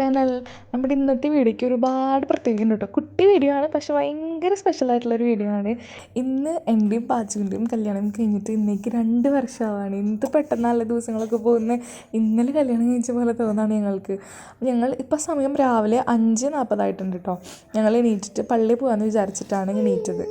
Channel നമ്മുടെ ഇന്നത്തെ വീഡിയോയ്ക്ക് ഒരുപാട് പ്രത്യേകത ഉണ്ട് കേട്ടോ. കുട്ടി വീഡിയോ ആണ് പക്ഷെ ഭയങ്കര സ്പെഷ്യൽ ആയിട്ടുള്ളൊരു വീഡിയോ ആണ്. ഇന്ന് എന്റെയും പാച്ചുവിന്റെയും കല്യാണം കഴിഞ്ഞിട്ട് ഇന്നേക്ക് രണ്ട് വർഷമാണ്. എന്ത് പെട്ടെന്ന് നല്ല ദിവസങ്ങളൊക്കെ പോകുന്നത് ഇന്നലെ കല്യാണം കഴിച്ച പോലെ തോന്നാണ് ഞങ്ങൾക്ക്. ഞങ്ങൾ ഇപ്പോൾ സമയം രാവിലെ അഞ്ച് നാൽപ്പതായിട്ടുണ്ട് കേട്ടോ. ഞങ്ങൾ എണീറ്റിട്ട് പള്ളിയിൽ പോകാമെന്ന് വിചാരിച്ചിട്ടാണ് എണീറ്റത്.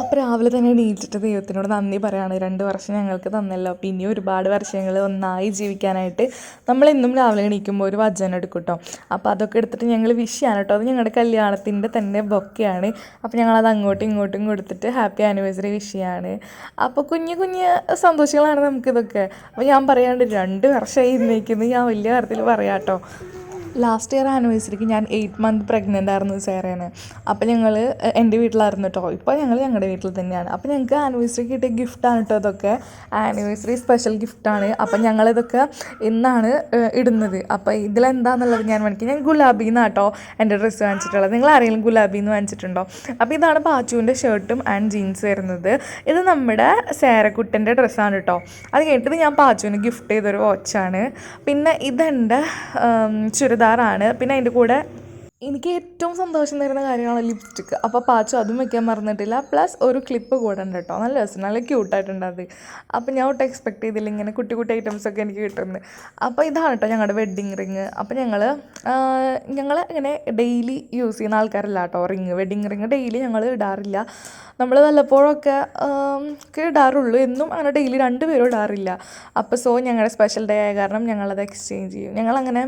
അപ്പോൾ രാവിലെ തന്നെ എണീറ്റിട്ട് ദൈവത്തിനോട് നന്ദി പറയാണ്. രണ്ട് വർഷം ഞങ്ങൾക്ക് തന്നല്ലോ. ഇനി ഒരുപാട് വർഷങ്ങൾ ഒന്നായി ജീവിക്കാനായിട്ട് നമ്മളെന്നും രാവിലെ എണീക്കുമ്പോൾ ഒരു വചനം എടുക്കും കേട്ടോ. അപ്പോൾ അതൊക്കെ എടുത്തിട്ട് ഞങ്ങൾ വിഷ് ചെയ്യാണ് കേട്ടോ അത് ഞങ്ങളുടെ കല്യാണത്തിന്റെ തന്നെ ബൊക്കെയാണ്. അപ്പോൾ ഞങ്ങളത് അങ്ങോട്ടും ഇങ്ങോട്ടും കൊടുത്തിട്ട് ഹാപ്പി ആനിവേഴ്സറി വിഷ് ചെയ്യാണ്. അപ്പോൾ കുഞ്ഞു കുഞ്ഞു സന്തോഷങ്ങളാണ് നമുക്കിതൊക്കെ. അപ്പോൾ ഞാൻ പറയാണ്ട് രണ്ട് വർഷമായി ഇന്നേക്കുന്നത് ഞാൻ വലിയ കാര്യത്തിൽ പറയാം കേട്ടോ ലാസ്റ്റ് ഇയർ ആനിവേഴ്സറിക്ക് ഞാൻ എയ്റ്റ് മന്ത് പ്രഗ്നന്റ് ആയിരുന്നു സാറേനെ. അപ്പോൾ ഞങ്ങൾ എന്റെ വീട്ടിലായിരുന്നു കേട്ടോ ഇപ്പോൾ ഞങ്ങൾ ഞങ്ങളുടെ വീട്ടിൽ തന്നെയാണ്. അപ്പോൾ ഞങ്ങൾക്ക് ആനിവേഴ്സറി കിട്ടിയ ഗിഫ്റ്റാണ് കേട്ടോ ഇതൊക്കെ. ആനിവേഴ്സറി സ്പെഷ്യൽ ഗിഫ്റ്റാണ് അപ്പോൾ ഞങ്ങളിതൊക്കെ ഇന്നാണ് ഇടുന്നത്. അപ്പോൾ ഇതിലെന്താണെന്നുള്ളത് ഞാൻ വേണമെങ്കിൽ ഞാൻ ഗുലാബി കേട്ടോ എന്റെ ഡ്രസ്സ് വാങ്ങിച്ചിട്ടുള്ളത്. നിങ്ങൾ ആരെങ്കിലും ഗുലാബി എന്ന് വാങ്ങിച്ചിട്ടുണ്ടോ? അപ്പോൾ ഇതാണ് പാച്ചുവിന്റെ ഷർട്ടും ആൻഡ് ജീൻസ് വരുന്നത്. ഇത് നമ്മുടെ സേരക്കുട്ടന്റെ ഡ്രസ്സാണ് കേട്ടോ അത് കഴിഞ്ഞിട്ട് ഞാൻ പാച്ചുവിന് ഗിഫ്റ്റ് ചെയ്തൊരു വാച്ചാണ് പിന്നെ ഇതെന്റെ ഉം, ചുരിദാറാണ് പിന്നെ അതിന്റെ കൂടെ എനിക്ക് ഏറ്റവും സന്തോഷം തരുന്ന കാര്യമാണ് ലിപ്സ്റ്റിക്ക് അപ്പോൾ പാച്ചു അതും വെക്കാൻ മറന്നിട്ടില്ല. പ്ലസ് ഒരു ക്ലിപ്പ് കൂടെ ഉണ്ട് കേട്ടോ നല്ല രസം. നല്ല ക്യൂട്ടായിട്ടുണ്ട് അത്. അപ്പോൾ ഞാൻ ഒട്ടും എക്സ്പെക്ട് ചെയ്തില്ല. ഇങ്ങനെ കുട്ടി കുട്ടി ഐറ്റംസ് ഒക്കെ എനിക്ക് കിട്ടുന്നത്. അപ്പോൾ ഇതാണ് കേട്ടോ ഞങ്ങളുടെ വെഡ്ഡിങ് റിങ് അപ്പോൾ ഞങ്ങൾ ഞങ്ങൾ ഇങ്ങനെ ഡെയിലി യൂസ് ചെയ്യുന്ന ആൾക്കാരല്ല കേട്ടോ റിങ് വെഡ്ഡിങ് റിങ് ഡെയിലി ഞങ്ങൾ ഇടാറില്ല. നമ്മൾ വല്ലപ്പോഴൊക്കെ ഇടാറുള്ളൂ. എന്നും അങ്ങനെ ഡെയിലി രണ്ട് പേരും ഇടാറില്ല. അപ്പോൾ സോ ഞങ്ങളുടെ സ്പെഷ്യൽ ഡേ ആയ കാരണം ഞങ്ങളത് എക്സ്ചേഞ്ച് ചെയ്യും. ഞങ്ങളങ്ങനെ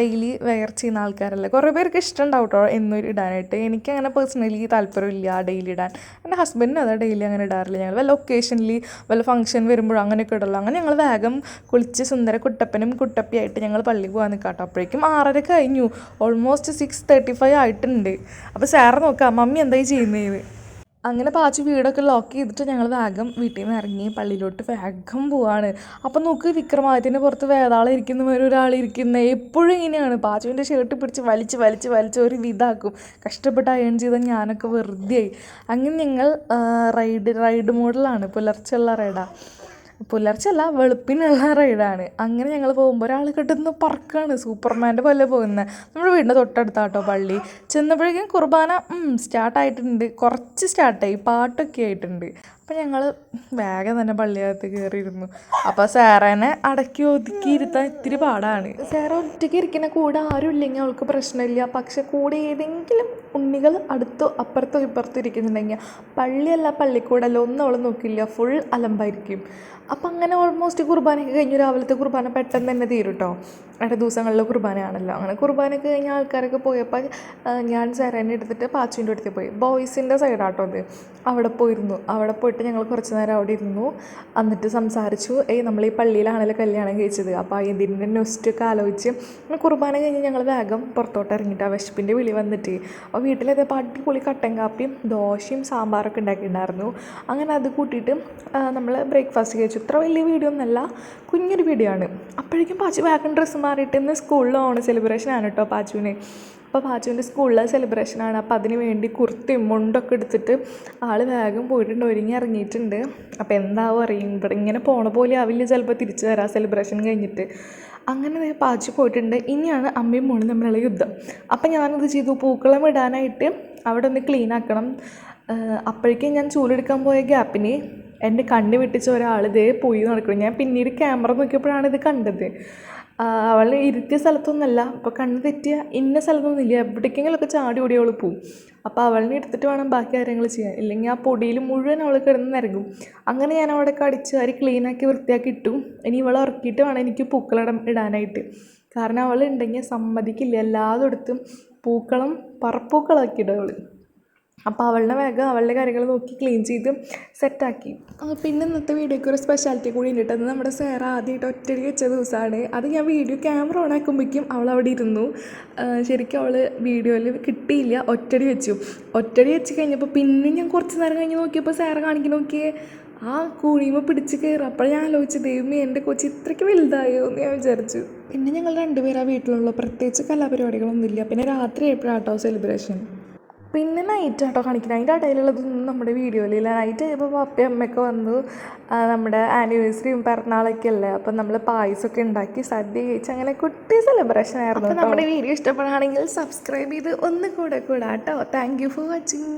ഡെയിലി വെയർ ചെയ്യുന്ന ആൾക്കാരല്ല. കുറേ പേർക്ക് ഇഷ്ടം ഉണ്ടാവും കേട്ടോ എന്നും ഇടാനായിട്ട്. എനിക്ക് അങ്ങനെ പേഴ്സണലി താല്പര്യമില്ല ഡെയിലി ഇടാൻ. എന്റെ ഹസ്ബൻഡിനും അതാ ഡെയിലി അങ്ങനെ ഇടാറില്ല. ഞങ്ങൾ വല്ല ഒക്കേഷനിൽ വല്ല ഫംഗ്ഷൻ വരുമ്പോഴും അങ്ങനെയൊക്കെ ഇടുള്ളൂ അങ്ങനെ ഞങ്ങൾ വേഗം കുളിച്ച് സുന്ദര കുട്ടപ്പനും കുട്ടപ്പിയായിട്ട് ഞങ്ങൾ പള്ളിയിൽ പോകാൻ നിൽക്കാട്ടോ അപ്പോഴേക്കും ആറര കഴിഞ്ഞു. ഓൾമോസ്റ്റ് സിക്സ് തേർട്ടി ഫൈവ് ആയിട്ടുണ്ട്. അപ്പോൾ സാറ് നോക്കാം മമ്മി എന്തായി ചെയ്യുന്നത് അങ്ങനെ പാച്ച് വീടൊക്കെ ലോക്ക് ചെയ്തിട്ട് ഞങ്ങൾ വേഗം വീട്ടിൽ നിന്ന് ഇറങ്ങി പള്ളിയിലോട്ട് വേഗം പോവാണ്. അപ്പം നോക്ക് വിക്രമാദിത്യന്റെ പുറത്ത് വേതാളം ഇരിക്കുന്ന മാതിരി ഒരാൾ ഇരിക്കുന്നത് എപ്പോഴും ഇങ്ങനെയാണ്. പാച്ചുവിന്റെ ഷർട്ട് പിടിച്ച് വലിച്ച് വലിച്ച് വലിച്ച് ഒരു വിധാക്കും. കഷ്ടപ്പെട്ട് അയൺ ചെയ്ത ഞാനൊക്കെ വെറുതെ ആയി അങ്ങനെ ഞങ്ങൾ റൈഡ് റൈഡ് മോഡലാണ് പുലർച്ചെയുള്ള റൈഡാണ് പുലർച്ചെല്ല വെളുപ്പിനുള്ള റൈഡാണ് അങ്ങനെ ഞങ്ങൾ പോകുമ്പോൾ ഒരാൾ കിട്ടുന്ന പറക്കാണ്. സൂപ്പർമാന്റെ പോലെ പോകുന്നത് നമ്മുടെ വീടിന്റെ തൊട്ടടുത്താട്ടോ പള്ളി. ചെന്നപ്പോഴേക്കും കുർബാന സ്റ്റാർട്ടായിട്ടുണ്ട് കുറച്ച് സ്റ്റാർട്ടായി പാട്ടൊക്കെ ആയിട്ടുണ്ട്. അപ്പം ഞങ്ങൾ വേഗം തന്നെ പള്ളിയകത്ത് കയറിയിരുന്നു അപ്പോൾ സാറേനെ അടക്കി ഒതുക്കി ഇരുത്താൻ ഇത്തിരി പാടാണ്. സാറ ഒറ്റയ്ക്ക് ഇരിക്കുന്ന കൂടെ ആരും ഇല്ലെങ്കിൽ അവൾക്ക് പ്രശ്നമില്ല. പക്ഷെ കൂടെ ഏതെങ്കിലും ഉണ്ണികൾ അടുത്തോ അപ്പുറത്തോ ഇപ്പുറത്തോ ഇരിക്കുന്നുണ്ടെങ്കിൽ പള്ളിയല്ല പള്ളിക്കൂടല്ല ഒന്നും അവൾ നോക്കില്ല. ഫുൾ അലമ്പായിരിക്കും. അപ്പം അങ്ങനെ ഓൾമോസ്റ്റ് കുർബാനയൊക്കെ കഴിഞ്ഞു രാവിലത്തെ കുർബാന പെട്ടെന്ന് തന്നെ തീരും കേട്ടോ അടുത്ത ദിവസങ്ങളിൽ കുർബാനയാണല്ലോ. അങ്ങനെ കുർബാനയൊക്കെ കഴിഞ്ഞ ആൾക്കാരൊക്കെ പോയപ്പോൾ ഞാൻ സാറേനെ എടുത്തിട്ട് പാച്ചുവിന്റെ അടുത്ത് പോയി. ബോയ്സിന്റെ സൈഡാട്ടോ അത്. അവിടെ പോയിരുന്നു. അവിടെ പോയിട്ട് ഞങ്ങൾ കുറച്ച് നേരം അവിടെ ഇരുന്നു. എന്നിട്ട് സംസാരിച്ചു ഏയ് നമ്മൾ ഈ പള്ളിയിലാണല്ലോ കല്യാണം കഴിച്ചത്. അപ്പോൾ ഇതിന്റെ നെസ്റ്റൊക്കെ ആലോചിച്ച് കുർബാന കഴിഞ്ഞ് ഞങ്ങൾ വേഗം പുറത്തോട്ട് ഇറങ്ങിയിട്ട് ആ വിശപ്പിന്റെ വിളി വന്നിട്ട്. അപ്പോൾ വീട്ടിലേതപ്പോൾ അടിപൊളി കട്ടൻ കാപ്പിയും ദോശയും സാമ്പാറൊക്കെ ഉണ്ടാക്കിയിട്ടുണ്ടായിരുന്നു. അങ്ങനെ അത് കൂട്ടിയിട്ട് നമ്മൾ ബ്രേക്ക്ഫാസ്റ്റ് കഴിച്ചു. ഇത്ര വലിയ വീഡിയോ ഒന്നല്ല കുഞ്ഞൊരു വീഡിയോ ആണ്. അപ്പോഴേക്കും പാച്ചു വേഗം ഡ്രസ്സ് മാറിയിട്ട് ഇന്ന് സ്കൂളിൽ ഓണ സെലിബ്രേഷൻ ആണ് കേട്ടോ പാച്ചുവിന്. അപ്പോൾ പാച്ചുവിന്റെ സ്കൂളിലെ സെലിബ്രേഷനാണ് അപ്പോൾ അതിന് വേണ്ടി കുർത്തിയും മുണ്ടൊക്കെ എടുത്തിട്ട് ആൾ വേഗം പോയിട്ടുണ്ട്. ഒരുങ്ങി ഇറങ്ങിയിട്ടുണ്ട്. അപ്പോൾ എന്താവും അറിയും ഇവിടെ ഇങ്ങനെ പോണ പോലെ ആവില്ല ചിലപ്പോൾ തിരിച്ചു വരാം. സെലിബ്രേഷൻ കഴിഞ്ഞിട്ട്. അങ്ങനെ പാച്ചു പോയിട്ടുണ്ട്. ഇനിയാണ് അമ്മയും മോളും തമ്മിലുള്ള യുദ്ധം. അപ്പം ഞാനത് ചെയ്തു. പൂക്കളം ഇടാനായിട്ട് അവിടെ ഒന്ന് ക്ലീൻ ആക്കണം. അപ്പോഴേക്കും ഞാൻ ചൂലെടുക്കാൻ പോയ ഗ്യാപ്പിന് എന്റെ കണ്ണ് വെട്ടിച്ച ഒരാൾ ഇതേ പോയി നടക്കണം ഞാൻ പിന്നീട് ക്യാമറ നോക്കിയപ്പോഴാണ് ഇത് കണ്ടത്. അവൾ ഇരുത്തിയ സ്ഥലത്തൊന്നുമല്ല അപ്പോൾ കണ്ണ് തെറ്റിയ ഇന്ന സ്ഥലത്തൊന്നുമില്ല എവിടേക്കെങ്കിലുമൊക്കെ ചാടി ഓടി അവൾ പോവും. അപ്പോൾ അവളിനെ എടുത്തിട്ട് വേണം ബാക്കി കാര്യങ്ങൾ ചെയ്യാൻ. ഇല്ലെങ്കിൽ ആ പൊടിയിൽ മുഴുവൻ അവൾ കിടന്ന് നിരങ്ങും അങ്ങനെ ഞാൻ അവിടെ കടിച്ച് അരി ക്ലീനാക്കി വൃത്തിയാക്കി ഇട്ടു. ഇനി ഇവളെ ഇറക്കിയിട്ട് വേണം എനിക്ക് പൂക്കളം ഇടാനായിട്ട്. കാരണം അവൾ ഉണ്ടെങ്കിൽ സമ്മതിക്കില്ല. എല്ലായിടത്തും പൂക്കളം പറപ്പൂക്കളാക്കിയിടും അവൾ അപ്പോൾ അവളുടെ വേഗം അവളുടെ കാര്യങ്ങൾ നോക്കി ക്ലീൻ ചെയ്ത് സെറ്റാക്കി പിന്നെ ഇന്നത്തെ വീഡിയോയ്ക്ക് ഒരു സ്പെഷ്യാലിറ്റി കൂടി ഉണ്ട് അത് നമ്മുടെ സാർ ആദ്യമായിട്ട് ഒറ്റടി വെച്ച ദിവസമാണ് അത് ഞാൻ വീഡിയോ ക്യാമറ ഓൺ ആക്കുമ്പോഴേക്കും അവൾ അവിടെ ഇരുന്നു. ആ, ശരിക്കും അവൾ വീഡിയോയിൽ കിട്ടിയില്ല. ഒറ്റടി വെച്ചു. ഒറ്റടി വെച്ച് കഴിഞ്ഞപ്പോൾ പിന്നെ ഞാൻ കുറച്ച് നേരം കഴിഞ്ഞ് നോക്കിയപ്പോൾ സാറ് കാണിക്കുന്ന. നോക്കിയേ ആ കൂടിയുമ്പോൾ പിടിച്ച് കയറും അപ്പോൾ ഞാൻ ആലോചിച്ചു ദൈവമേ എന്റെ കൊച്ചി ഇത്രയ്ക്ക് വലുതായോ എന്ന് ഞാൻ വിചാരിച്ചു. പിന്നെ ഞങ്ങൾ രണ്ടുപേരാ വീട്ടിലുള്ള പ്രത്യേകിച്ച് കലാപരിപാടികളൊന്നുമില്ല. പിന്നെ രാത്രി എപ്പോഴാട്ടോ സെലിബ്രേഷൻ പിന്നെ നൈറ്റ് ആട്ടോ കാണിക്കുന്നത് അതിന്റെ ഇടയിലുള്ളതൊന്നും നമ്മുടെ വീഡിയോയിലില്ല നൈറ്റ് ആയപ്പോൾ പപ്പയും അമ്മയൊക്കെ വന്നു. നമ്മുടെ ആനിവേഴ്സറിയും പിറന്നാളൊക്കെ അല്ലേ? അപ്പം നമ്മൾ പായസമൊക്കെ ഉണ്ടാക്കി സദ്യ കഴിച്ച് അങ്ങനെ കുട്ടി സെലിബ്രേഷൻ ആയിരുന്നു നമ്മുടെ വീഡിയോ ഇഷ്ടപ്പെടുകയാണെങ്കിൽ സബ്സ്ക്രൈബ് ചെയ്ത് ഒന്ന് കൂടെ കൂടാട്ടോ. Thank you for watching